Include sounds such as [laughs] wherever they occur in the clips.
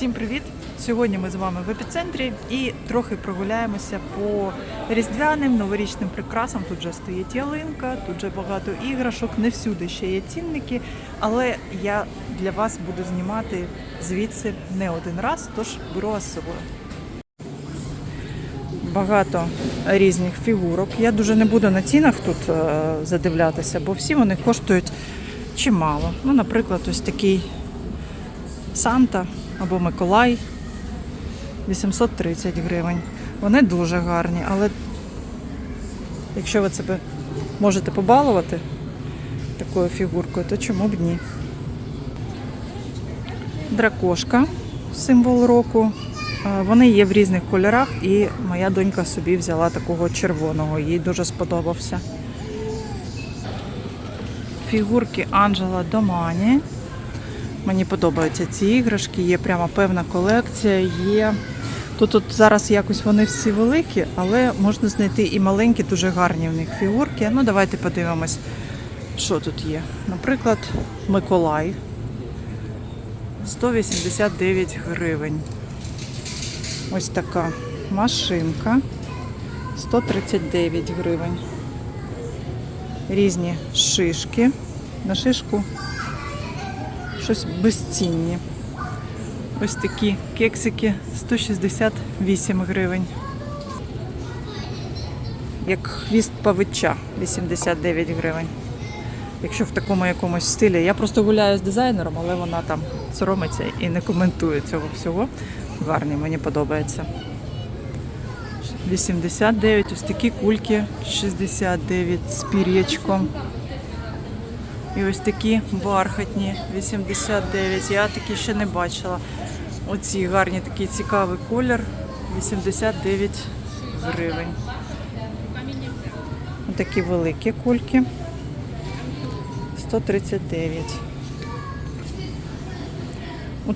Всім привіт! Сьогодні ми з вами в епіцентрі і трохи прогуляємося по різдвяним новорічним прикрасам. Тут вже стоїть ялинка, тут вже багато іграшок, не всюди ще є цінники, але я для вас буду знімати звідси не один раз, тож беру вас з собою. Багато різних фігурок. Я дуже не буду на цінах тут е, задивлятися, бо всі вони коштують чимало. Ну, наприклад, ось такий Санта або Миколай 830 гривень. Вони дуже гарні, але якщо ви себе можете побалувати такою фігуркою, то чому б ні? Дракошка, символ року. Вони є в різних кольорах, і моя донька собі взяла такого червоного, їй дуже сподобався. Фігурки Анджела Домані. Мені подобаються ці іграшки, є прямо певна колекція. Є тут от зараз якось вони всі великі, але можна знайти і маленькі, дуже гарні в них фігурки. Ну, давайте подивимось, що тут є. Наприклад, Миколай 189 гривень. Ось така машинка 139 гривень. Різні шишки. На шишку щось безцінні. Ось такі кексики 168 гривень. Як хвіст павича 89 гривень. Якщо в такому якомусь стилі. Я просто гуляю з дизайнером, але вона там соромиться і не коментує цього всього. Гарний, мені подобається. 89, ось такі кульки 69 з пір'ячком. І ось такі бархатні 89. Я такі ще не бачила. Оці гарні такий цікавий колір 89 гривень. Такі великі кульки 139.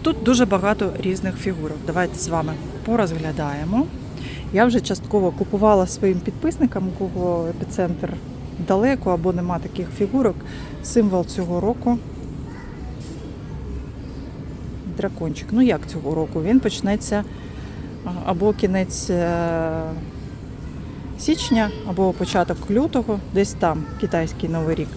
Тут дуже багато різних фігурок. Давайте з вами порозглядаємо. Я вже частково купувала своїм підписникам, у кого епіцентр далеко або нема таких фігурок. Символ цього року. Дракончик. Ну як цього року? Він почнеться або кінець е, січня, або початок лютого, десь там китайський новий рік.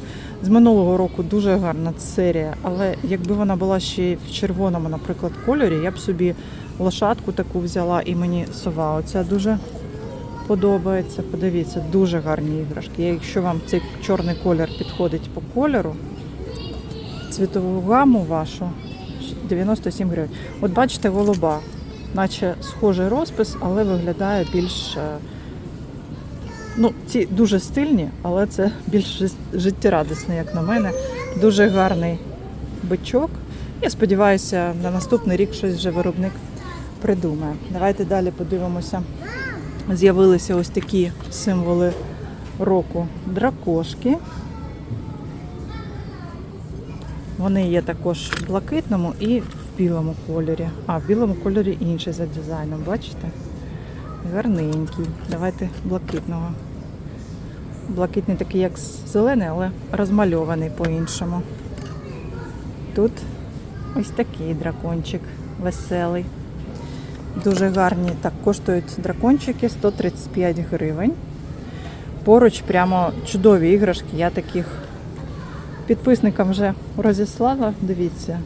З минулого року дуже гарна серія, але якби вона була ще в червоному, наприклад, кольорі, я б собі лошадку таку взяла і мені сова. Оця дуже подобається. Подивіться, дуже гарні іграшки. Якщо вам цей чорний колір підходить по кольору, цвітову гаму вашу 97 гривень. От бачите, голуба, наче схожий розпис, але виглядає більш. е, Ну, ці дуже стильні, але це [laughs] більш життєрадісне, як на мене. Дуже гарний бичок. Я сподіваюся, на наступний рік щось вже виробник придумає. Давайте далі подивимося. З'явилися ось такі символи року дракошки. Вони є також в блакитному і в білому кольорі. А, в білому кольорі інший за дизайном, бачите? Гарненький. Давайте блакитного. Блакитний такий, як зелений, але розмальований по-іншому. Тут ось такий дракончик веселий. Дуже гарні. Так, коштують дракончики 135 гривень. Поруч прямо чудові іграшки. Я таких підписникам вже розіслала. Дивіться.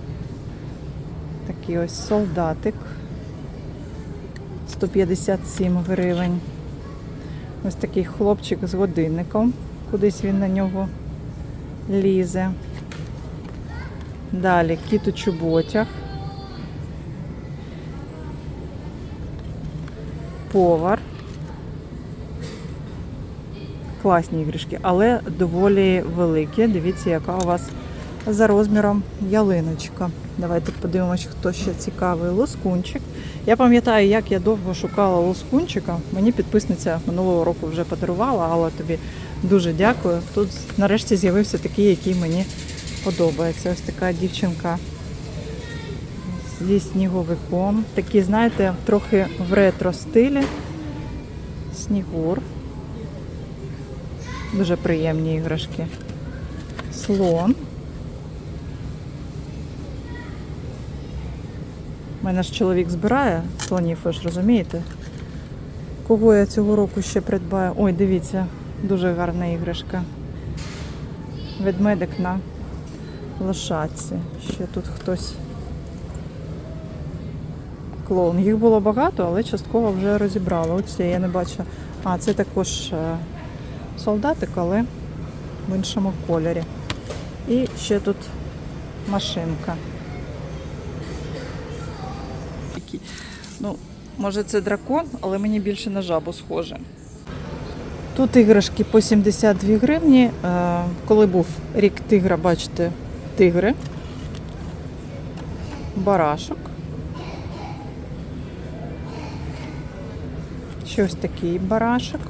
Такий ось солдатик. 157 гривень. Ось такий хлопчик з годинником. Кудись він на нього лізе. Далі кіт у чоботях. Повар. Класні іграшки, але доволі великі. Дивіться, яка у вас за розміром ялиночка. Давайте подивимося, хто ще цікавий. Лоскунчик. Я пам'ятаю, як я довго шукала лоскунчика. Мені підписниця минулого року вже подарувала, але тобі дуже дякую. Тут нарешті з'явився такий, який мені подобається. Ось така дівчинка зі сніговиком. Такі, знаєте, трохи в ретро стилі. Снігур. Дуже приємні іграшки. Слон. У мене ж чоловік збирає слонів, ви ж розумієте? Кого я цього року ще придбаю? Ой, дивіться, дуже гарна іграшка. Ведмедик на лошадці. Ще тут хтось. Клоун. Їх було багато, але частково вже розібрала. Оце я не бачу. А, це також е, солдатик, але в іншому кольорі. І ще тут машинка. Ну, може це дракон, але мені більше на жабу схоже. Тут іграшки по 72 гривні. Е, Коли був рік тигра, бачите, тигри, барашок. Ще ось такий барашок.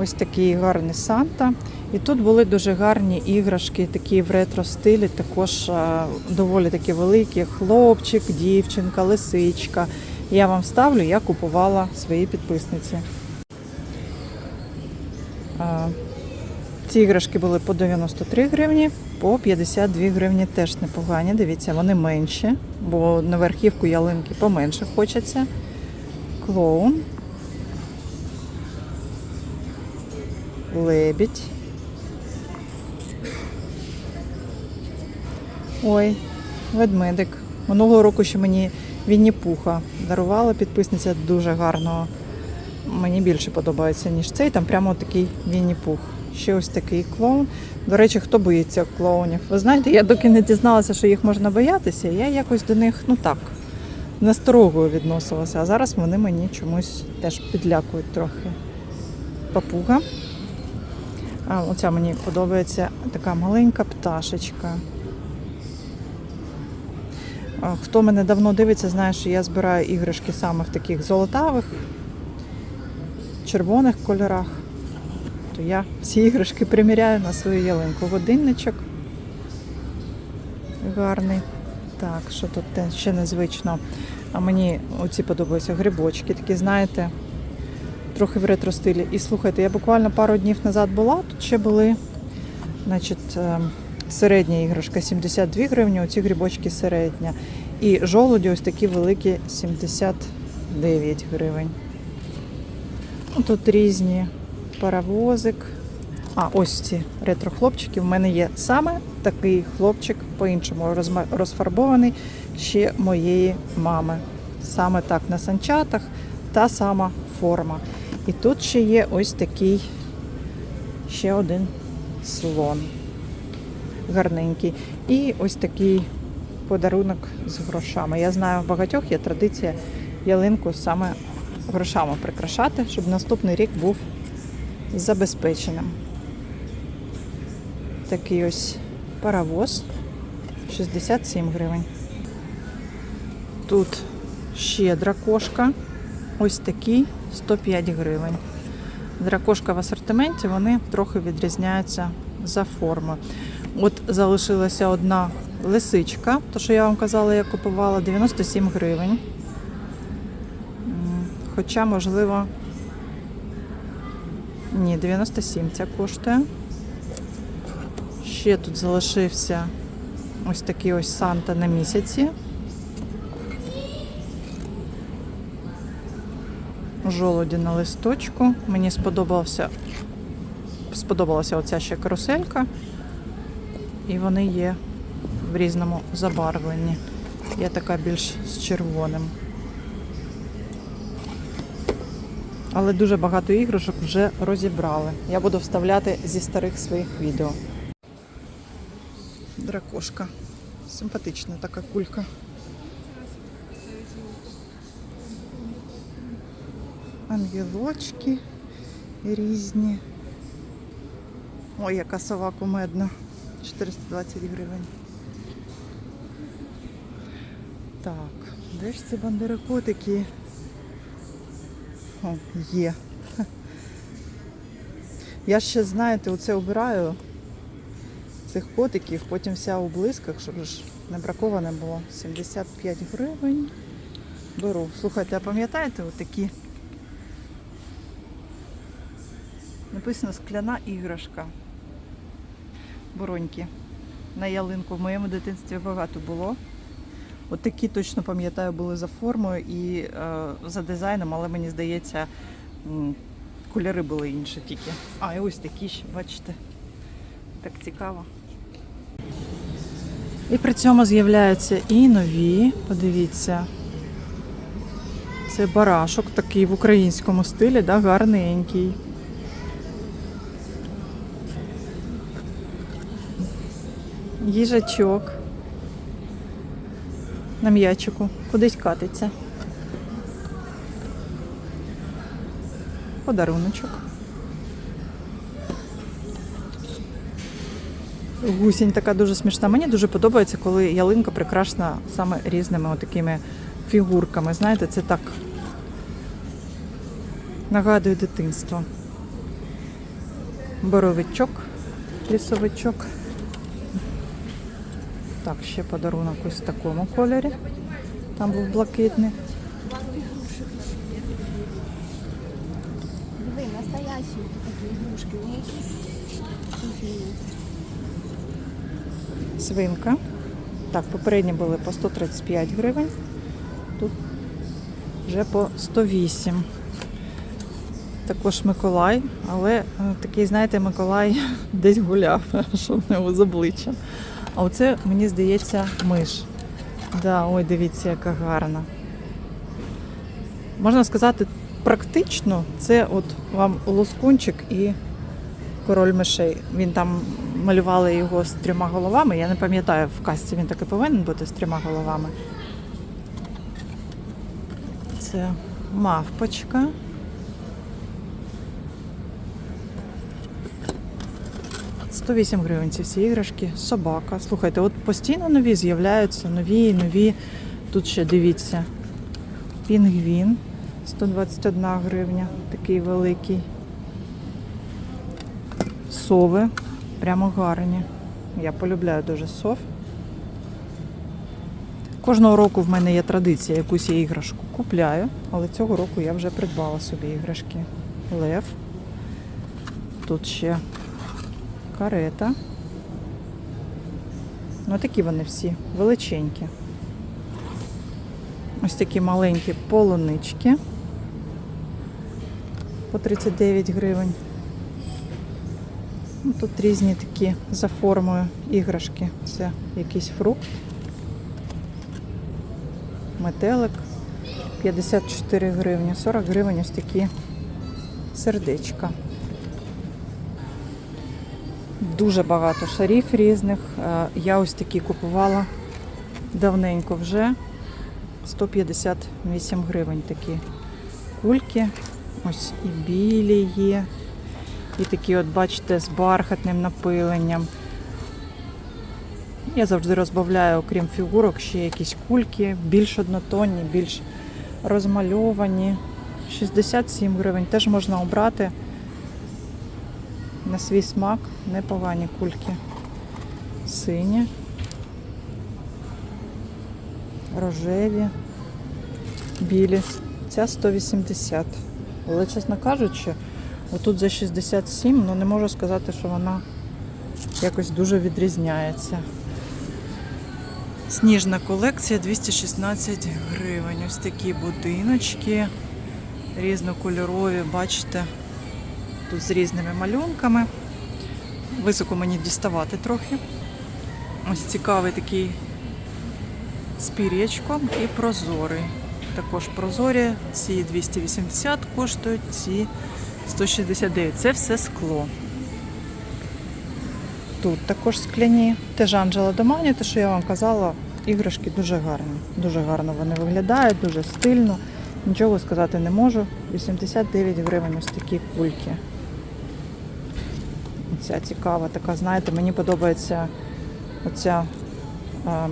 Ось такий гарний Санта. І тут були дуже гарні іграшки, такі в ретро-стилі, також е, доволі такі великі. Хлопчик, дівчинка, лисичка. Я вам ставлю, я купувала своїй підписниці. Е, Ці іграшки були по 93 гривні, по 52 гривні теж непогані. Дивіться, вони менші, бо на верхівку ялинки поменше хочеться. Клоун. Лебідь. Ой, ведмедик. Минулого року ще мені Вінні Пуха дарувала підписниця дуже гарного. Мені більше подобається, ніж цей. Там прямо такий Вінні Пух. Ще ось такий клоун. До речі, хто боїться клоунів? Ви знаєте, я доки не дізналася, що їх можна боятися, я якось до них, ну так, насторогою відносилася. А зараз вони мені чомусь теж підлякують трохи. Папуга. А, оця мені подобається така маленька пташечка. Хто мене давно дивиться, знає, що я збираю іграшки саме в таких золотавих, червоних кольорах. То я всі іграшки приміряю на свою ялинку. Годинничок гарний. Так, що тут ще незвично. А мені оці подобаються грибочки, такі, знаєте, трохи в ретро-стилі. І слухайте, я буквально пару днів назад була, тут ще були, значить, е, середня іграшка 72 гривні, оці грибочки середня. І жолуді ось такі великі 79 гривень. Ну, Тут різні паровозик. А, ось ці ретро-хлопчики. В мене є саме такий хлопчик, по-іншому розфарбований ще моєї мами. Саме так на санчатах, та сама форма. І тут ще є ось такий ще один слон. Гарненький. І ось такий подарунок з грошами. Я знаю, в багатьох є традиція ялинку саме грошами прикрашати, щоб наступний рік був забезпеченим. Такий ось паровоз 67 гривень. Тут ще дракошка. Ось такий 105 гривень. Дракошка в асортименті, вони трохи відрізняються за формою. От залишилася одна лисичка, то що я вам казала, я купувала 97 гривень. Хоча, можливо, ні, 97 ця коштує. Ще тут залишився ось такий ось Санта на місяці. Жолоді на листочку. Мені сподобався, сподобалася оця ще каруселька. І вони є в різному забарвленні. Я така більш з червоним. Але дуже багато іграшок вже розібрали. Я буду вставляти зі старих своїх відео. Дракошка. Симпатична така кулька. Ангелочки різні. Ой, яка сова кумедна. 420 гривень. Так, де ж ці бандерикотики? О, є. Я ще, знаєте, оце обираю цих котиків, потім вся у блисках, щоб ж не браковане було. 75 гривень. Беру. Слухайте, а пам'ятаєте отакі? Написано скляна іграшка. Бороньки. на ялинку. В моєму дитинстві багато було. От такі точно пам'ятаю були за формою і е, за дизайном, але мені здається, кольори були інші тільки. А, і ось такі ще, бачите. Так цікаво. І при цьому з'являються і нові, подивіться. Це барашок такий в українському стилі, да, гарненький. Їжачок. На м'ячику. Кудись катиться. Подаруночок. Гусінь така дуже смішна. Мені дуже подобається, коли ялинка прикрашена саме різними такими фігурками. Знаєте, це так нагадує дитинство. Боровичок, лісовичок. Так, ще подарунок ось в такому кольорі. Там був блакитний. Диви, настоящі такі ігрушки, не якісь. Свинка. Так, попередні були по 135 гривень. Тут вже по 108. Також Миколай, але е, такий, знаєте, Миколай [laughs] десь гуляв, [laughs] що в нього з обличчям. А оце, мені здається, миш. Да, ой, дивіться, яка гарна. Можна сказати, практично це от вам лоскунчик і король мишей. Він там малювали його з трьома головами. Я не пам'ятаю, в казці він таки повинен бути з трьома головами. Це мавпочка. «108 гривень ці всі іграшки, собака. Слухайте, от постійно нові з'являються, нові і нові. Тут ще дивіться. Пінгвін 121 гривня, такий великий сови. Прямо гарні. Я полюбляю дуже сов. Кожного року в мене є традиція, якусь я іграшку купляю, але цього року я вже придбала собі іграшки. Лев. Тут ще карета. Ну, такі вони всі величенькі. Ось такі маленькі полунички по 39 гривень. Ну, Тут різні такі за формою іграшки. Це якийсь фрукт. Метелик 54 гривні, 40 гривень ось такі сердечка. Дуже багато шарів різних. Е, Я ось такі купувала давненько вже. 158 гривень такі кульки. Ось і білі є. І такі, от, бачите, з бархатним напиленням. Я завжди розбавляю, окрім фігурок, ще якісь кульки, більш однотонні, більш розмальовані. 67 гривень теж можна обрати на свій смак. Непогані кульки. Сині, рожеві, білі. Ця 180. Але, чесно кажучи, отут за 67, ну не можу сказати, що вона якось дуже відрізняється. Сніжна колекція 216 гривень. Ось такі будиночки різнокольорові, бачите, тут з різними малюнками. Високо мені діставати трохи. Ось цікавий такий з і прозорий. Також прозорі, ці 280 коштують, ці 169. Це все скло. Тут також скляні. Теж Анджела Домані, те, що я вам казала, іграшки дуже гарні. Дуже гарно вони виглядають, дуже стильно. Нічого сказати не можу. 89 гривень ось такі кульки. Ця цікава така, знаєте, мені подобається оця, а,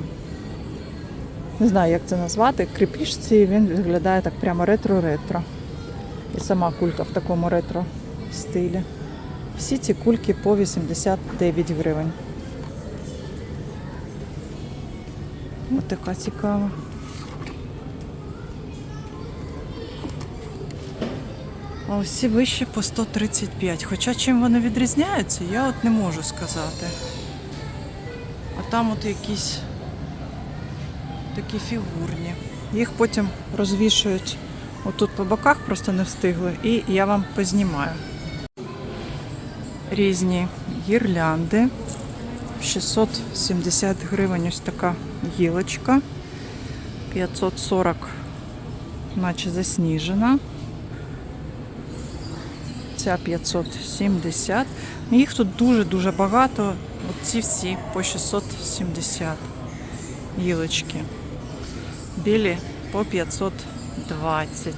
не знаю, як це назвати, кріпіш ці, він виглядає так прямо ретро-ретро. І сама кулька в такому ретро стилі. Всі ці кульки по 89 гривень. Ось така цікава. Ці вищі по 135. Хоча чим вони відрізняються, я от не можу сказати. А там от якісь такі фігурні. Їх потім розвішують отут по боках, просто не встигли, і я вам познімаю. Різні гірлянди. 670 гривень ось така гілочка. 540, наче засніжена. Ця 570. Їх тут дуже-дуже багато. От ці всі по 670 гілочки. Білі по 520.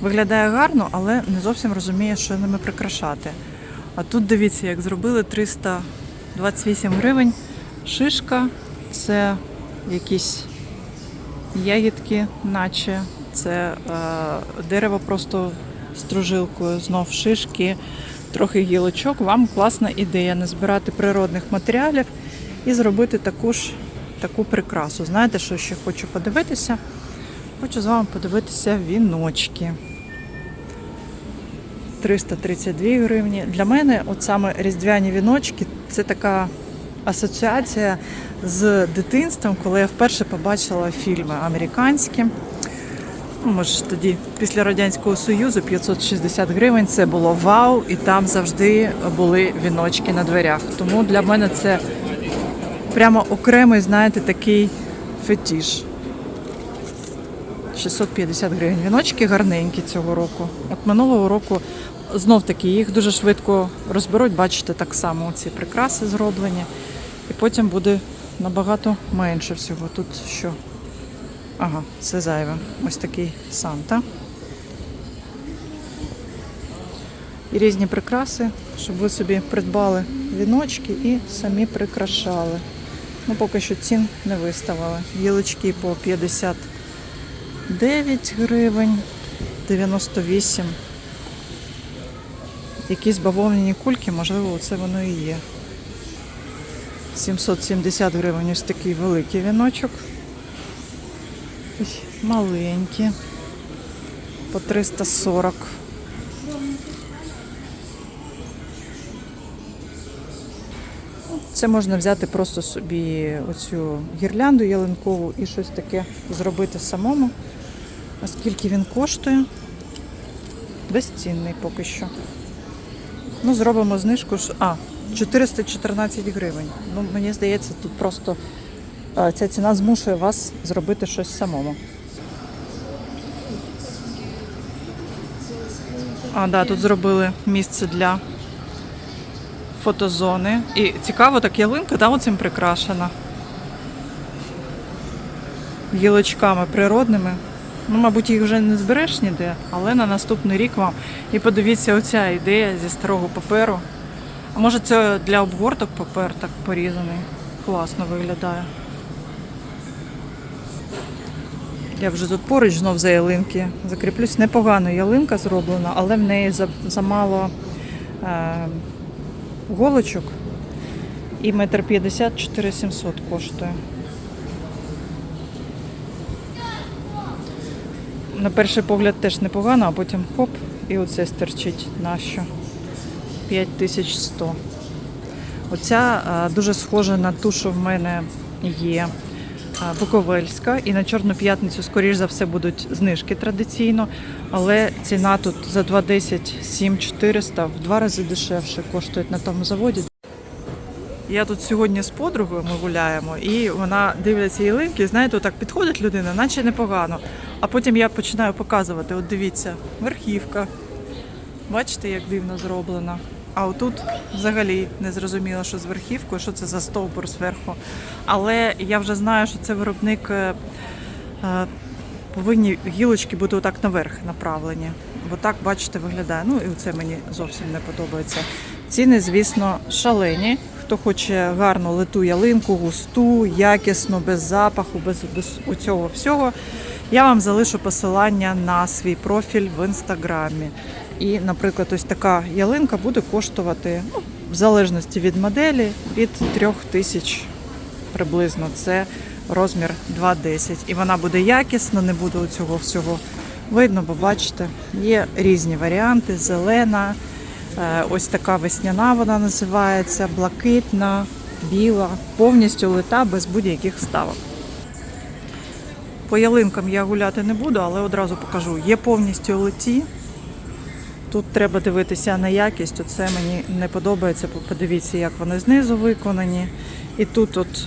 Виглядає гарно, але не зовсім розуміє, що ними прикрашати. А тут дивіться, як зробили 328 гривень. Шишка це якісь ягідки, наче це е, дерево просто стружилкою, знов шишки, трохи гілочок. Вам класна ідея не збирати природних матеріалів і зробити таку ж таку прикрасу. Знаєте, що ще хочу подивитися? Хочу з вами подивитися віночки. 332 гривні. Для мене, от саме різдвяні віночки, це така асоціація з дитинством, коли я вперше побачила фільми американські. Може ж тоді після Радянського Союзу 560 гривень це було вау, і там завжди були віночки на дверях. Тому для мене це прямо окремий, знаєте, такий фетіш. 650 гривень. Віночки гарненькі цього року. От минулого року знов таки їх дуже швидко розберуть. Бачите, так само ці прикраси зроблені. І потім буде набагато менше всього. Тут що? Ага, це зайве. Ось такий Санта. І різні прикраси, щоб ви собі придбали віночки і самі прикрашали. Ну, поки що цін не виставили. Гілочки по 59 гривень, 98. Якісь бавовняні кульки, можливо, це воно і є. 770 гривень ось такий великий віночок. Ось Маленькі. По 340. Це можна взяти просто собі оцю гірлянду ялинкову і щось таке зробити самому. Оскільки він коштує. Безцінний поки що. Ну, зробимо знижку. А, 414 гривень. Ну, мені здається, тут просто ця ціна змушує вас зробити щось самому. А, да, тут зробили місце для фотозони. І цікаво, так ялинка, да, оцим прикрашена. Гілочками природними. Ну, мабуть, їх вже не збереш ніде, але на наступний рік вам. І подивіться, оця ідея зі старого паперу. А може це для обгорток папер так порізаний. Класно виглядає. Я вже тут поруч знов за ялинки закріплюсь. Непогано ялинка зроблена, але в неї замало е, голочок. І метр п'ятдесят 4700 коштує. На перший погляд теж непогано, а потім хоп, і оце стерчить нащо. 5100. Оця е, дуже схожа на ту, що в мене є Буковельська. І на Чорну п'ятницю, скоріш за все, будуть знижки традиційно. Але ціна тут за 2,10 7400 в два рази дешевше коштують на тому заводі. Я тут сьогодні з подругою ми гуляємо, і вона дивиться ялинки, знаєте, так підходить людина, наче непогано. А потім я починаю показувати: от дивіться, верхівка. Бачите, як дивно зроблена. А отут взагалі не зрозуміло, що з верхівкою, що це за стовбур зверху. Але я вже знаю, що це виробник е, е, повинні гілочки бути отак наверх направлені. Бо так, бачите, виглядає. Ну і це мені зовсім не подобається. Ціни, звісно, шалені. Хто хоче гарну литу ялинку, густу, якісну, без запаху, без, без оцього всього. Я вам залишу посилання на свій профіль в інстаграмі. І, наприклад, ось така ялинка буде коштувати, ну, в залежності від моделі, від 3 тисяч приблизно. Це розмір 2,10. І вона буде якісна, не буде цього всього видно, бо бачите, є різні варіанти: зелена, е, ось така весняна вона називається, блакитна, біла, повністю лита без будь-яких ставок. По ялинкам я гуляти не буду, але одразу покажу. Є повністю литі. Тут треба дивитися на якість. Оце мені не подобається. Подивіться, як вони знизу виконані. І тут от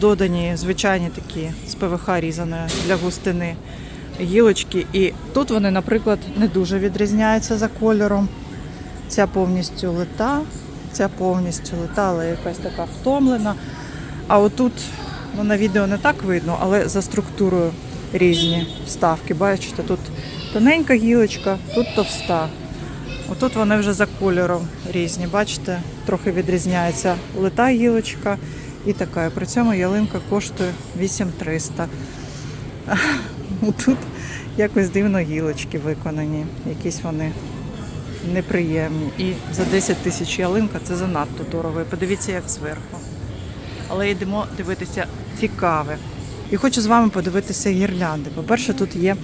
додані звичайні такі з ПВХ різані для густини гілочки. І тут вони, наприклад, не дуже відрізняються за кольором. Ця повністю лита, ця повністю лита, але якась така втомлена. А отут ну, на відео не так видно, але за структурою різні вставки. Бачите, тут тоненька гілочка, тут товста. Отут вони вже за кольором різні. Бачите, трохи відрізняється лита гілочка і така. При цьому ялинка коштує 8300. [laughs] Тут якось дивно гілочки виконані. Якісь вони неприємні. І за 10 тисяч ялинка це занадто дорого. Подивіться, як зверху. Але йдемо дивитися цікаве. І хочу з вами подивитися гірлянди. По-перше, тут є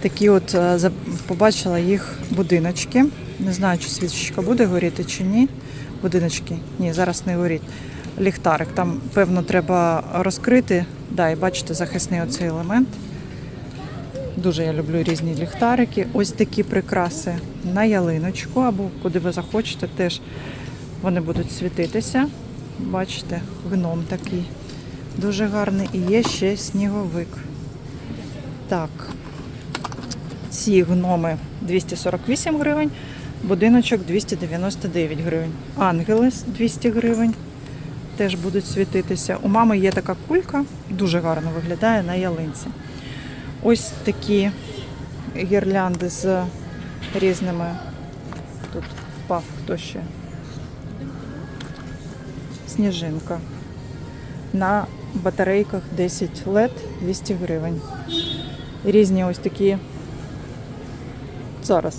такі от, е, побачила їх будиночки. Не знаю, чи свічечка буде горіти чи ні. Будиночки. Ні, зараз не горить. Ліхтарик. Там, певно, треба розкрити. Да, і бачите, захисний оцей елемент. Дуже я люблю різні ліхтарики. Ось такі прикраси на ялиночку або куди ви захочете, теж вони будуть світитися. Бачите, гном такий. Дуже гарний. І є ще сніговик. Так. Ці гноми 248 гривень, будиночок 299 гривень. Ангели 200 гривень. Теж будуть світитися. У мами є така кулька, дуже гарно виглядає на ялинці. Ось такі гірлянди з різними. Тут впав хто ще. Сніжинка. На батарейках 10 LED 200 гривень. Різні ось такі. Зараз.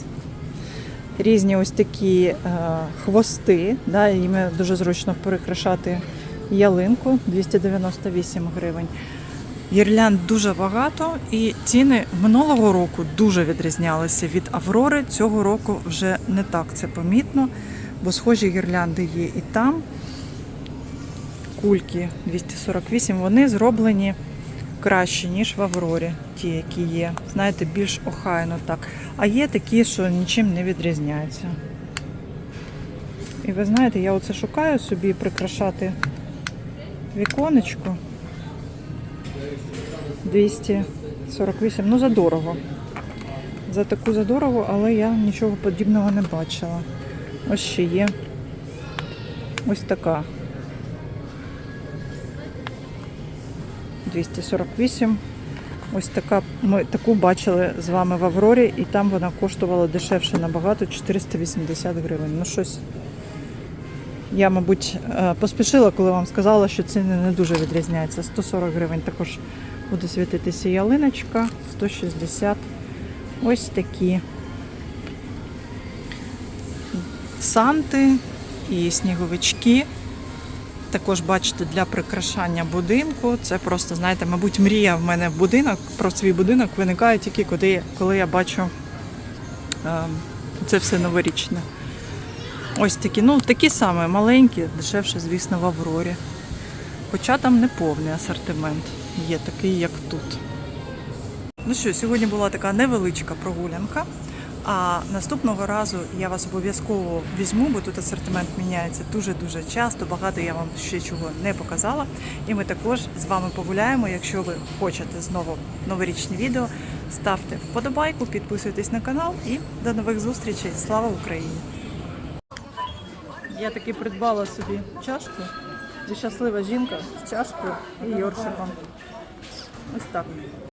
Різні ось такі е, хвости. Да, їм дуже зручно перекрашати ялинку 298 гривень. Гірлянд дуже багато, і ціни минулого року дуже відрізнялися від Аврори. Цього року вже не так це помітно, бо схожі гірлянди є і там. Кульки 248, вони зроблені краще, ніж в Аврорі, ті, які є. Знаєте, більш охайно так. А є такі, що нічим не відрізняються. І ви знаєте, я оце шукаю собі прикрашати віконечко. 248, ну задорого. За таку задорого, але я нічого подібного не бачила. Ось ще є ось така. 248. Ось така. Ми таку бачили з вами в Аврорі, і там вона коштувала дешевше набагато 480 гривень. Ну щось. Я, мабуть, е, поспішила, коли вам сказала, що ціни не дуже відрізняються. 140 гривень також буде світитися ялиночка, 160. Ось такі санти і сніговички. Також бачите для прикрашання будинку. Це просто, знаєте, мабуть, мрія в мене в будинок про свій будинок виникає тільки коли, коли я бачу е, це все новорічне. Ось такі, ну такі саме маленькі, дешевше, звісно, в Аврорі. Хоча там не повний асортимент є такий, як тут. Ну що, сьогодні була така невеличка прогулянка. А наступного разу я вас обов'язково візьму, бо тут асортимент міняється дуже-дуже часто. Багато я вам ще чого не показала. І ми також з вами погуляємо. Якщо ви хочете знову новорічні відео, ставте вподобайку, підписуйтесь на канал і до нових зустрічей. Слава Україні! Я таки придбала собі чашку. Щаслива жінка з чашкою і йоршиком. Ось так.